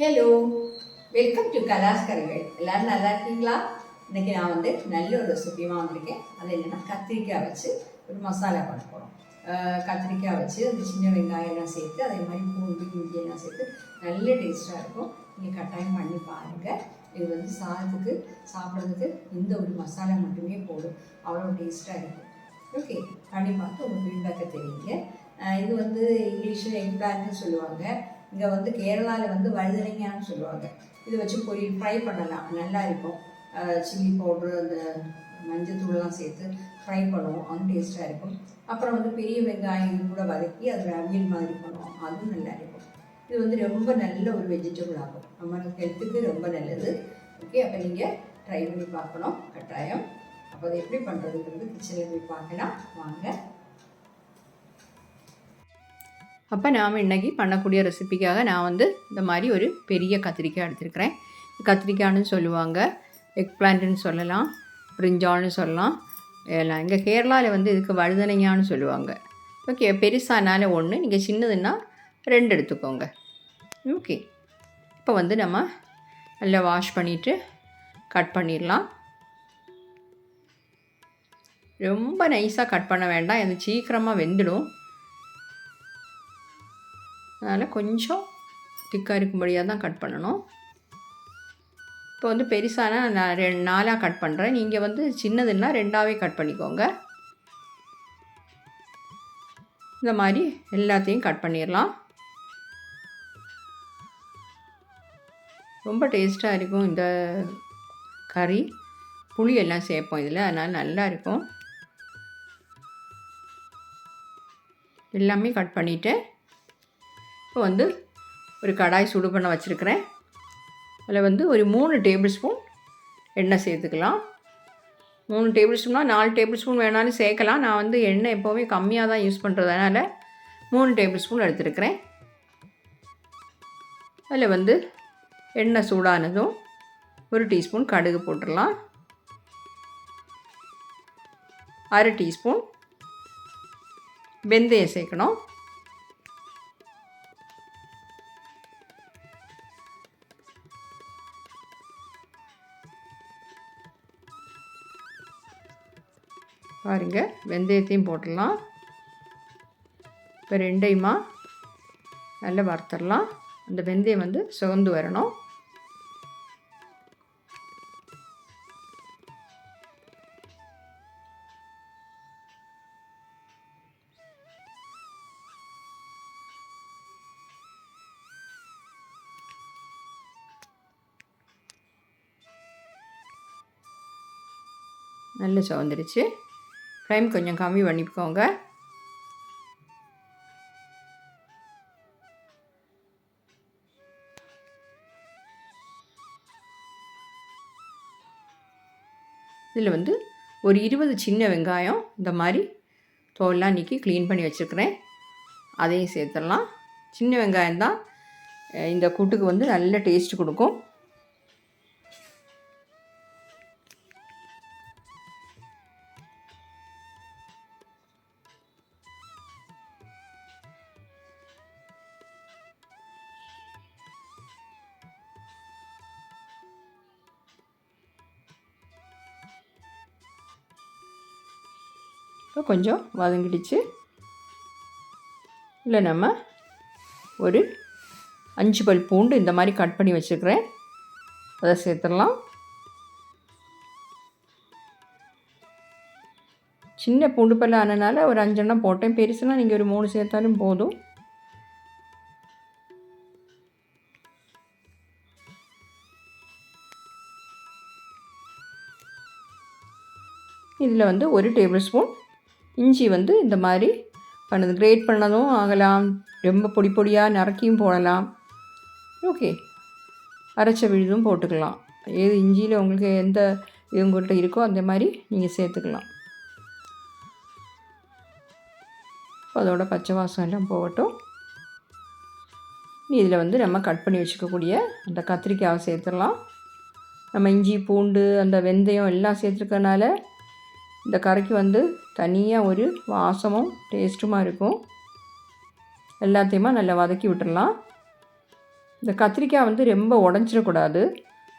Hello welcome to கலாஸ் கரைகள் எல்லாரும் நல்லா இருக்கீங்களா? இன்றைக்கி நான் வந்து நல்ல ஒரு ரெசிபியாக வந்திருக்கேன் அது என்னென்னா கத்திரிக்காய் வச்சு ஒரு மசாலா பண்ண போகிறோம் கத்திரிக்காய் வச்சு அந்த சின்ன வெங்காயம் எல்லாம் சேர்த்து அதே மாதிரி பூண்டு இஞ்சியெல்லாம் சேர்த்து நல்ல டேஸ்ட்டாக இருக்கும். நீங்கள் கட்டாயம் பண்ணி பாருங்கள் இது வந்து சாதத்துக்கு சாப்பிட்றதுக்கு இந்த ஒரு மசாலா மட்டுமே போதும். அவ்வளோ டேஸ்ட்டாக இருக்கும். ஓகே பண்ணி பார்த்து உங்கள் ஃபீட்பேக்கை தெரியுங்க இது வந்து இங்கிலீஷில் எக்பிளான்னு சொல்லுவாங்க. இங்கே வந்து கேரளாவில் வந்து வழுதலைங்கன்னு சொல்லுவாங்க. இது வச்சு பொரியல் ஃப்ரை பண்ணலாம். நல்லா இருக்கும். சில்லி பவுட்ரு அந்த மஞ்சத்தூள்லாம் சேர்த்து ஃப்ரை பண்ணுவோம். அதுவும் டேஸ்ட்டாக இருக்கும். அப்புறம் வந்து பெரிய வெங்காயம் கூட வதக்கி அதில் அவியல் மாதிரி பண்ணுவோம். அதுவும் நல்லா இருக்கும். இது வந்து ரொம்ப நல்ல ஒரு வெஜிடபிள் ஆகும். நம்ம ஹெல்த்துக்கு ரொம்ப நல்லது. ஓகே அப்போ நீங்கள் ட்ரை பண்ணி பார்க்கணும். கட்டாயம். அப்போ அதை எப்படி பண்ணுறதுங்கிறது கிச்சனில் போய் பார்க்கலாம். வாங்க. அப்போ நாம் இன்றைக்கி பண்ணக்கூடிய ரெசிபிக்காக நான் வந்து இந்த மாதிரி ஒரு பெரிய கத்திரிக்காய் எடுத்திருக்கிறேன். கத்திரிக்காய்னு சொல்லுவாங்க எக் பிளான்ட்டுன்னு சொல்லலாம் பிரிஞ்சால்னு சொல்லலாம். எல்லாம் இங்கே கேரளாவில் வந்து இதுக்கு வழுதனையான்னு சொல்லுவாங்க. ஓகே பெருசானால ஒன்று நீங்கள் சின்னதுன்னா ரெண்டு எடுத்துக்கோங்க. ஓகே இப்போ வந்து நம்ம நல்லா வாஷ் பண்ணிவிட்டு கட் பண்ணிடலாம். ரொம்ப நைஸாக கட் பண்ண வேண்டாம் அது சீக்கிரமாக வெந்துடும். அதனால் கொஞ்சம் திக்காக இருக்கும்படியாக தான் கட் பண்ணணும். இப்போ வந்து பெருசானா நான் ரெண்டு நாலாக கட் பண்ணுறேன் நீங்கள் வந்து சின்னதுன்னா ரெண்டாவே கட் பண்ணிக்கோங்க. இந்த மாதிரி எல்லாத்தையும் கட் பண்ணிடலாம். ரொம்ப டேஸ்ட்டாக இருக்கும் இந்த கறி. புளி எல்லாம் சேர்ப்போம் இதில் அதனால் நல்லா இருக்கும். எல்லாமே கட் பண்ணிவிட்டு இப்போ வந்து ஒரு கடாய் சுடு பண்ண வச்சுருக்கிறேன். அதில் வந்து ஒரு மூணு டேபிள் ஸ்பூன் எண்ணெய் சேர்த்துக்கலாம். மூணு டேபிள் ஸ்பூன்னா நாலு டேபிள் ஸ்பூன் வேணாலும் சேர்க்கலாம். நான் வந்து எண்ணெய் எப்போவுமே கம்மியாக தான் யூஸ் பண்ணுறதுனால மூணு டேபிள் ஸ்பூன் எடுத்துருக்கிறேன். அதில் வந்து எண்ணெய் சூடானதும் ஒரு டீஸ்பூன் கடுகு போட்டுடலாம். அரை டீஸ்பூன் வெந்தயம் சேர்க்கணும். பாருங்கள் வெந்தயத்தையும் போட்டுடலாம். இப்போ ரெண்டையுமா நல்லா வறுத்துடலாம். அந்த வெந்தயம் வந்து சுகந்து வரணும். நல்ல சிவந்துருச்சு ஃப்ளேம் கொஞ்சம் கம்மி பண்ணிக்கோங்க. இதில் வந்து ஒரு இருபது சின்ன வெங்காயம் இந்த மாதிரி தோல்லாம் நீக்கி க்ளீன் பண்ணி வச்சுருக்கிறேன். அதையும் சேர்த்துடலாம். சின்ன வெங்காயம் தான் இந்த கூட்டுக்கு வந்து நல்ல டேஸ்ட் கொடுக்கும். இப்போ கொஞ்சம் வதங்கிடுச்சு. இல்லை நம்ம ஒரு அஞ்சு பல் பூண்டு இந்த மாதிரி கட் பண்ணி வச்சுருக்கிறேன். அதை சேர்த்துடலாம். சின்ன பூண்டு பல் ஆனனால ஒரு அஞ்செண்ணம் போட்டேன். பெருசுனா நீங்கள் ஒரு மூணு சேர்த்தாலும் போதும். இதில் வந்து ஒரு டேபிள் ஸ்பூன் இஞ்சி வந்து இந்த மாதிரி பண்ணது. கிரேட் பண்ணதும் ஆகலாம். ரொம்ப பொடி பொடியாக நறுக்கியும் போடலாம். ஓகே அரைச்ச விழுதும் போட்டுக்கலாம். ஏது இஞ்சியில் உங்களுக்கு எந்த இது உங்கள்கிட்ட இருக்கோ அந்த மாதிரி நீங்கள் சேர்த்துக்கலாம். அதோட பச்சை வாசம் எல்லாம் போகட்டும். இதில் வந்து நம்ம கட் பண்ணி வச்சுக்கக்கூடிய அந்த கத்திரிக்காயை சேர்த்துடலாம். நம்ம இஞ்சி பூண்டு அந்த வெந்தயம் எல்லாம் சேர்த்துருக்கனால இந்த கறிக்கு வந்து தனியாக ஒரு வாசமும் டேஸ்ட்டுமாக இருக்கும். எல்லாத்தையுமா நல்லா வதக்கி விட்டுடலாம் இந்த கத்திரிக்காய் வந்து ரொம்ப உடஞ்சிடக்கூடாது.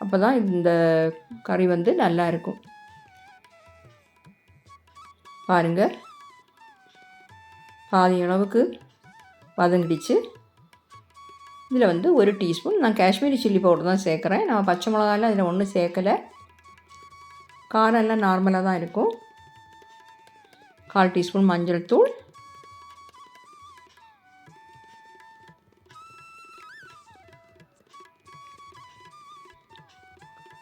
அப்போ தான் இந்த கறி வந்து நல்லா இருக்கும். பாருங்கள் பாதி அளவுக்கு வதங்கிடுச்சு. இதில் வந்து ஒரு டீஸ்பூன் நான் காஷ்மீரி சில்லி பவுடர் தான் சேர்க்குறேன். நான் பச்சை மிளகாலாம் இதில் ஒன்றும் சேர்க்கலை. காரம் எல்லாம் நார்மலாக தான் இருக்கும். கால் டீஸ்பூன் மஞ்சள் தூள்.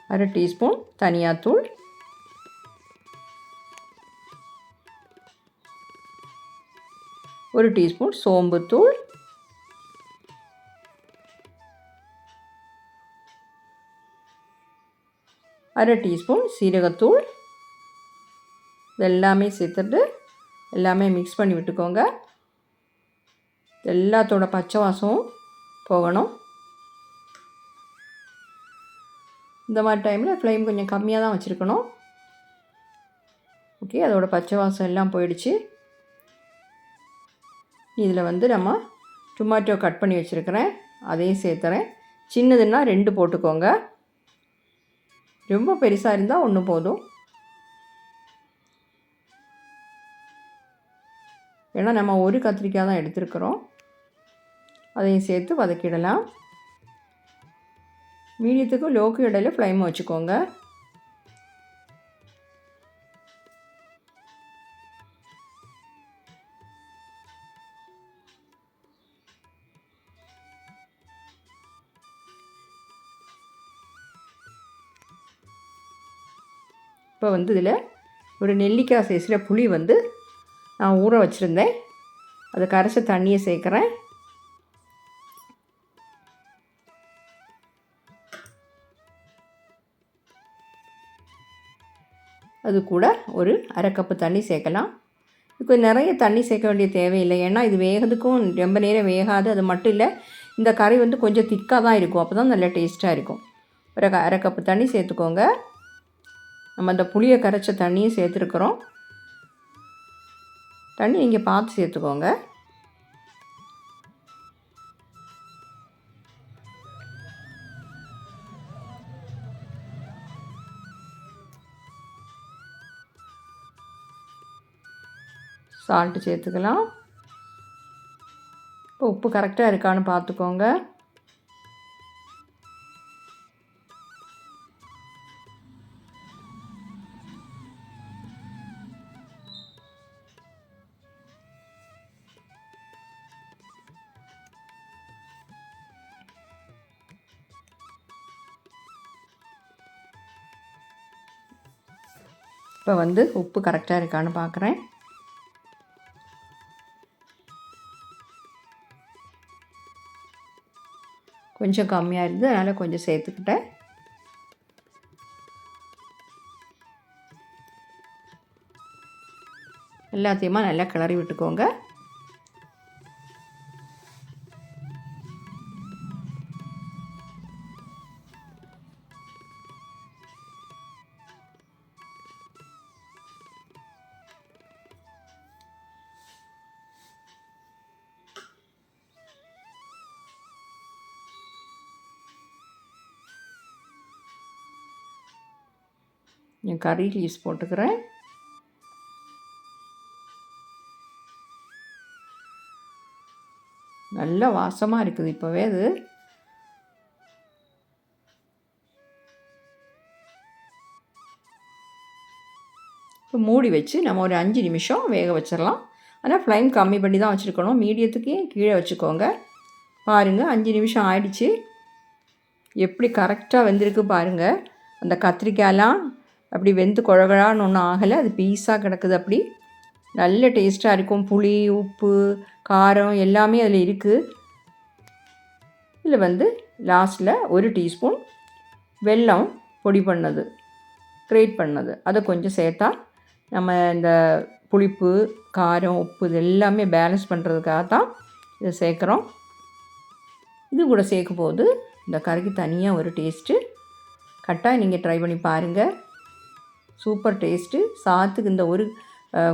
அரை டீஸ்பூன் தனியாத்தூள். ஒரு டீஸ்பூன் சோம்புத்தூள். அரை டீஸ்பூன் சீரகத்தூள். இது எல்லாமே சேர்த்துட்டு எல்லாமே மிக்ஸ் பண்ணி விட்டுக்கோங்க. எல்லாத்தோட பச்சை வாசமும் போகணும். இந்த மாதிரி டைமில் ஃப்ளேம் கொஞ்சம் கம்மியாக தான் வச்சுருக்கணும். ஓகே அதோட பச்சை வாசம் எல்லாம் போயிடுச்சு. இதில் வந்து நம்ம டொமேட்டோ கட் பண்ணி வச்சுருக்கிறேன். அதையும் சேர்த்துறேன். சின்னதுன்னா ரெண்டு போட்டுக்கோங்க. ரொம்ப பெருசாக இருந்தால் ஒன்று போதும். ஏன்னா நம்ம ஒரு கத்திரிக்காய் தான் எடுத்துருக்குறோம். அதையும் சேர்த்து வதக்கிடலாம். மீடியத்துக்கும் லோக்கு இடையில ஃப்ளைம் வச்சுக்கோங்க. இப்போ வந்து இதில் ஒரு நெல்லிக்காய் சைஸில் புளி வந்து நான் ஊற வச்சுருந்தேன். அதை கரைச்ச தண்ணியை சேர்க்குறேன். அது கூட ஒரு அரை கப்பு தண்ணி சேர்க்கலாம். இப்போ நிறைய தண்ணி சேர்க்க வேண்டிய தேவையில்லை. ஏன்னா இது வேகிறதுக்கும் ரொம்ப நேரம் வேகாது. அது மட்டும் இல்லை இந்த கறி வந்து கொஞ்சம் திக்காக தான் இருக்கும். அப்போ தான் நல்லா டேஸ்ட்டாக இருக்கும். ஒரு அரை கப்பு தண்ணி சேர்த்துக்கோங்க. நம்ம அந்த புளியை கரைச்ச தண்ணியும் சேர்த்துருக்குறோம். தண்ணி நீங்கள் பார்த்து சேர்த்துக்கோங்க. சால்ட்டு சேர்த்துக்கலாம். இப்போ உப்பு கரெக்டாக இருக்கான்னு பார்த்துக்கோங்க இப்போ வந்து உப்பு கரெக்டாக இருக்கான்னு பார்க்குறேன். கொஞ்சம் கம்மியாக இருந்தது அதனால் கொஞ்சம் சேர்த்துக்கிட்டேன். எல்லாத்தையுமா நல்லா கிளறி விட்டுக்கோங்க. நான் கறி லீஸ் போட்டுக்கிறேன். நல்ல வாசமாக இருக்குது இப்போவே அது. இப்போ மூடி வச்சு நம்ம ஒரு அஞ்சு நிமிஷம் வேக வச்சிடலாம். ஆனால் ஃப்ளைம் கம்மி பண்ணி தான் வச்சுருக்கணும். மீடியத்துக்கு கீழே வச்சுக்கோங்க. பாருங்கள் அஞ்சு நிமிஷம் ஆயிடுச்சு. எப்படி கரெக்டாக வெந்திருக்கு பாருங்கள் அந்த கத்திரிக்காயெலாம் அப்படி வெந்து குழகுழான்னு ஒன்றும் ஆகலை. அது பீஸாக கிடக்குது அப்படி. நல்ல டேஸ்ட்டாக இருக்கும். புளி உப்பு காரம் எல்லாமே அதில் இருக்குது இதில் வந்து லாஸ்ட்டில் ஒரு டீஸ்பூன் வெல்லம் பொடி பண்ணது கிரேட் பண்ணது. அதை கொஞ்சம் சேர்த்தா நம்ம இந்த புளிப்பு காரம் உப்பு இது எல்லாமே பேலன்ஸ் பண்ணுறதுக்காக தான் இதை சேர்க்குறோம். இது கூட சேர்க்கும் போது இந்த கறிக்கு தனியாக ஒரு டேஸ்ட்டு. கட்டாயம் நீங்கள் ட்ரை பண்ணி பாருங்கள் சூப்பர் டேஸ்ட்டு. சாத்துக்கு இந்த ஒரு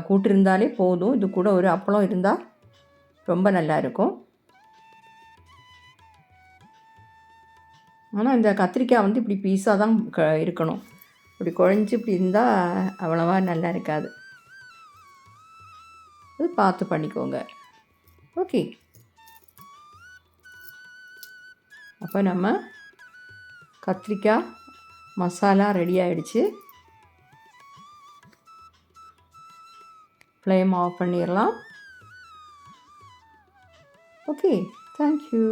கூட்டு இருந்தாலே போதும். இது கூட ஒரு அப்பளம் இருந்தால் ரொம்ப நல்லா இருக்கும். ஆனால் இந்த கத்திரிக்காய் வந்து இப்படி பீஸாக தான் க இருக்கணும். இப்படி குழஞ்சி இப்படி இருந்தால் அவ்வளோவா நல்லா இருக்காது. அது பார்த்து பண்ணிக்கோங்க. ஓகே. அப்போ நம்ம கத்திரிக்காய் மசாலா ரெடி ஆகிடுச்சு ஃப்ளேம் ஆஃப் பண்ணிடலாம் ஓகே தேங்க்யூ